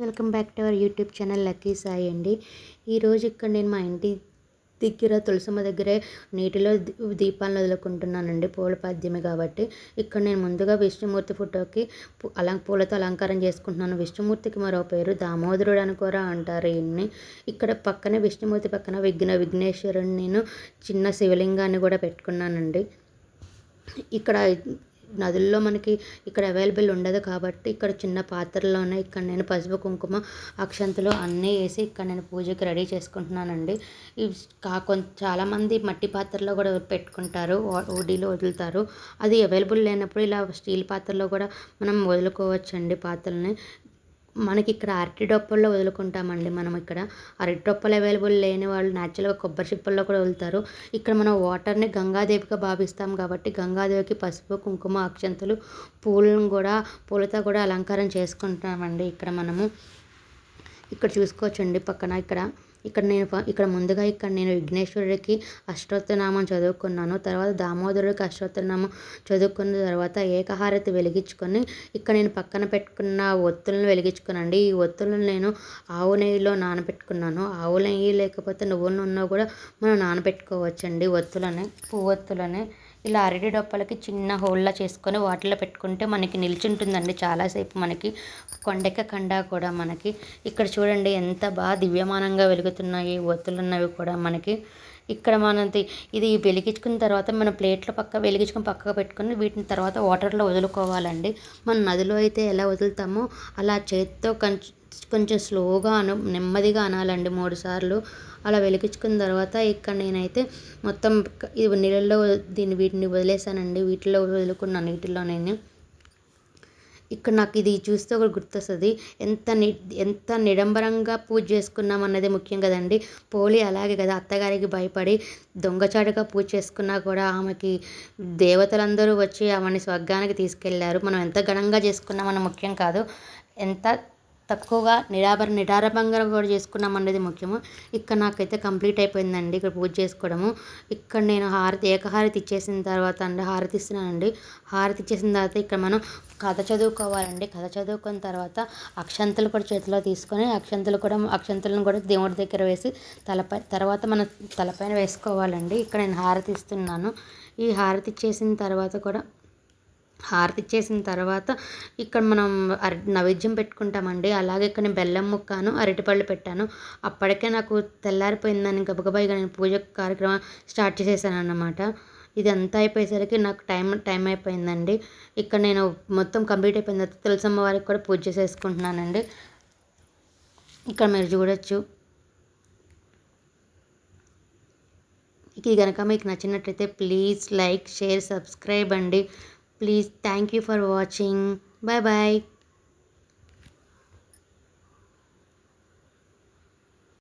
Welcome back to our YouTube channel Lucky Sai అండి. ఈరోజు ఇక్కడ నేను మా ఇంటి దగ్గర తులసమ్మ దగ్గరే నీటిలో దీపాలను వదులుకుంటున్నానండి. పూల పాద్యమే కాబట్టి ఇక్కడ నేను ముందుగా విష్ణుమూర్తి ఫోటోకి అలం పూలతో అలంకారం చేసుకుంటున్నాను. విష్ణుమూర్తికి మరో పేరు దామోదరుడు అని కూడా అంటారు ఈయన్ని ఇక్కడ పక్కనే విష్ణుమూర్తి పక్కన విఘ్న విఘ్నేశ్వరుని నేను చిన్న శివలింగాన్ని కూడా పెట్టుకున్నానండి. ఇక్కడ నదుల్లో మనకి ఇక్కడ అవైలబుల్ ఉండదు కాబట్టి ఇక్కడ చిన్న పాత్రలోనే ఇక్కడ నేను పసుపు కుంకుమ అక్షంతలు అన్నీ వేసి ఇక్కడ నేను పూజకి రెడీ చేసుకుంటున్నానండి. ఇవి కాకొ చాలామంది మట్టి పాత్రలో కూడా పెట్టుకుంటారు ఓడీలో వదులుతారు. అది అవైలబుల్ లేనప్పుడు ఇలా స్టీల్ పాత్రలో కూడా మనం వదులుకోవచ్చండి పాత్రలని. మనకి ఇక్కడ అరటి డొప్పల్లో వదులుకుంటామండి మనం ఇక్కడ అరటి డొప్పలు అవైలబుల్ లేని వాళ్ళు న్యాచురల్గా కొబ్బరి చిప్పల్లో కూడా వదులుతారు. ఇక్కడ మనం వాటర్ని గంగాదేవిగా భావిస్తాం కాబట్టి గంగాదేవికి పసుపు కుంకుమ అక్షంతలు పూలను కూడా పూలతో కూడా అలంకారం చేసుకుంటామండి ఇక్కడ మనము. ఇక్కడ చూసుకోవచ్చండి పక్కన. ఇక్కడ ఇక్కడ నేను ఇక్కడ ముందుగా ఇక్కడ నేను విఘ్నేశ్వరుడికి అష్టోత్తరనామం చదువుకున్నాను. తర్వాత దామోదరుడికి అష్టోత్తరనామం చదువుకున్న తర్వాత ఏకహారతి వెలిగించుకొని ఇక్కడ నేను పక్కన పెట్టుకున్న ఒత్తులను వెలిగించుకునండి ఈ ఒత్తులను నేను ఆవు నెయ్యిలో నానబెట్టుకున్నాను. ఆవు నెయ్యి లేకపోతే నువ్వుల ఉన్నా కూడా మనం నానబెట్టుకోవచ్చండి ఒత్తులని పువ్వొత్తులని. ఇలా అరటి డొప్పలకి చిన్న హోల్లా చేసుకొని వాటిలో పెట్టుకుంటే మనకి నిల్చుంటుందండి చాలాసేపు మనకి. కొండెక్క కండా కూడా మనకి. ఇక్కడ చూడండి ఎంత బాగా దివ్యమానంగా వెలుగుతున్నాయి ఒత్తులు ఉన్నవి కూడా మనకి. ఇక్కడ మనది ఇది వెలిగించుకున్న తర్వాత మన ప్లేట్లో పక్క వెలిగించుకుని పక్కకు పెట్టుకుని వీటిని తర్వాత వాటర్లో వదులుకోవాలండి. మన నదిలో అయితే ఎలా వదులుతామో అలా చేతితో కంచు కొంచెం స్లోగా అన నెమ్మదిగా అనాలండి మూడు సార్లు. అలా వెలిగించుకున్న తర్వాత ఇక్కడ నేనైతే మొత్తం ఇది నీళ్ళల్లో దీన్ని వీటిని వదిలేసానండి. వీటిలో వదులుకున్న నీటిలో నేను. ఇక్కడ నాకు ఇది చూస్తే ఒకటి గుర్తొస్తుంది. ఎంత ని ఎంత నిడంబరంగా పూజ చేసుకున్నాం అన్నది ముఖ్యం కదండి. పోలి అలాగే కదా అత్తగారికి భయపడి దొంగచాటుగా పూజ చేసుకున్నా కూడా ఆమెకి దేవతలందరూ వచ్చి ఆమెని స్వర్గానికి తీసుకెళ్ళారు. మనం ఎంత ఘనంగా చేసుకున్నామన్న ముఖ్యం కాదు. ఎంత తక్కువగా నిరాభర నిరారంభంగా కూడా చేసుకున్నాం అనేది ముఖ్యము. ఇక్కడ నాకైతే కంప్లీట్ అయిపోయిందండి ఇక్కడ పూజ చేసుకోవడము. ఇక్కడ నేను హారతి ఏకహారతి ఇచ్చేసిన తర్వాత అండి హారతి ఇస్తున్నానండి. హారతి ఇచ్చేసిన తర్వాత ఇక్కడ మనం కథ చదువుకోవాలండి. కథ చదువుకున్న తర్వాత అక్షంతలు కూడా చేతిలో తీసుకొని అక్షంతలు కూడా అక్షంతలను కూడా దేవుడి దగ్గర వేసి తలపై తర్వాత మన తలపైన వేసుకోవాలండి. ఇక్కడ నేను హారతి ఇస్తున్నాను. ఈ హారతి చేసిన తర్వాత కూడా హారతి ఇచ్చేసిన తర్వాత ఇక్కడ మనం అర నైవేద్యం పెట్టుకుంటామండి. అలాగే ఇక్కడ నేను బెల్లం ముక్కాను అరటిపళ్ళు పెట్టాను. అప్పటికే నాకు తెల్లారిపోయిందని గబగబాయిగా నేను పూజ కార్యక్రమం స్టార్ట్ చేసేసాను అన్నమాట ఇది అంతా అయిపోయేసరికి నాకు టైం టైం అయిపోయిందండి. ఇక్కడ నేను మొత్తం కంప్లీట్ అయిపోయిన తర్వాత తులసమ్మ వారికి కూడా పూజ చేసేసుకుంటున్నానండి. ఇక్కడ మీరు చూడొచ్చు. ఇది కనుక మీకు నచ్చినట్లయితే ప్లీజ్ లైక్ షేర్ సబ్స్క్రైబ్ అండి. Please thank you for watching. Bye bye.